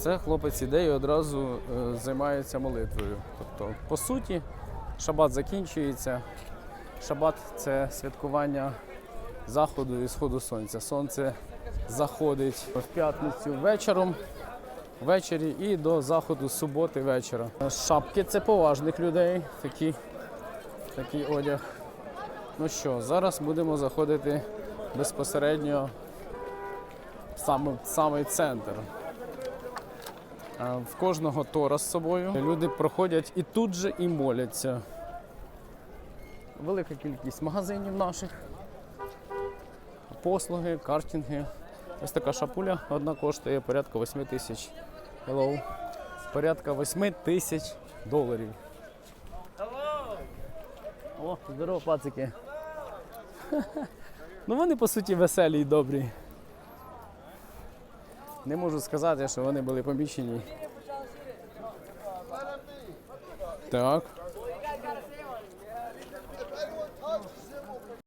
це хлопець іде і одразу е, займається молитвою. Тобто, по суті, шабат закінчується. Шабат це святкування заходу і сходу сонця. Сонце заходить в п'ятницю вечором, ввечері і до заходу суботи вечора. Шапки це поважних людей, такі, такий одяг. Ну що, зараз будемо заходити безпосередньо в саме, самий центр. В кожного тора з собою. Люди проходять і тут же і моляться. Велика кількість магазинів наших, послуги, картинги. Ось така шапуля одна коштує порядка 8 тисяч. Hello. Порядка 8 тисяч доларів. О, здорово, пацики. Ну вони по суті веселі і добрі. Не можу сказати, що вони були помічені. Так.